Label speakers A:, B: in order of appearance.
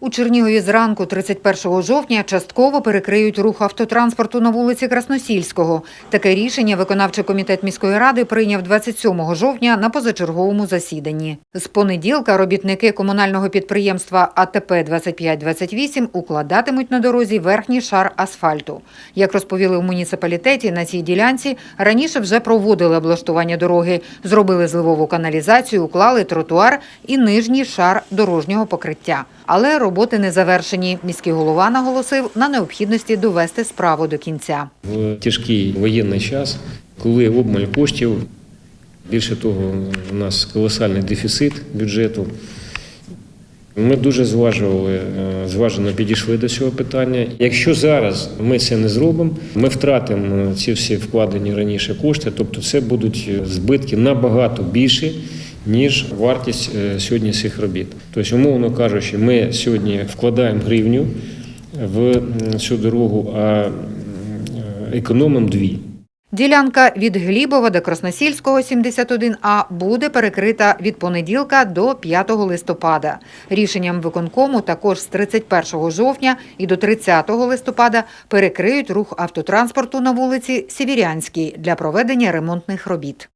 A: У Чернігові зранку 31 жовтня частково перекриють рух автотранспорту на вулиці Красносільського. Таке рішення виконавчий комітет міської ради прийняв 27 жовтня на позачерговому засіданні. З понеділка робітники комунального підприємства АТП 2528 укладатимуть на дорозі верхній шар асфальту. Як розповіли в муніципалітеті, на цій ділянці раніше вже проводили облаштування дороги, зробили зливову каналізацію, уклали тротуар і нижній шар дорожнього покриття. Але роботи не завершені. Міський голова наголосив на необхідності довести справу до кінця.
B: В тяжкий воєнний час, коли обмаль коштів, більше того, у нас колосальний дефіцит бюджету. Ми дуже зважували, е, зважено підійшли до цього питання. Якщо зараз ми це не зробимо, ми втратимо ці всі вкладені раніше кошти, тобто це будуть збитки набагато більші, ніж вартість е, сьогодні цих робіт. Тобто, умовно кажучи, ми сьогодні вкладаємо гривню в м, цю дорогу, а е, економимо дві.
A: Ділянка від Глібова до Красносільського 71А буде перекрита від понеділка до 5 листопада. Рішенням виконкому також з 31 жовтня і до 30 листопада перекриють рух автотранспорту на вулиці Сєвєрянській для проведення ремонтних робіт.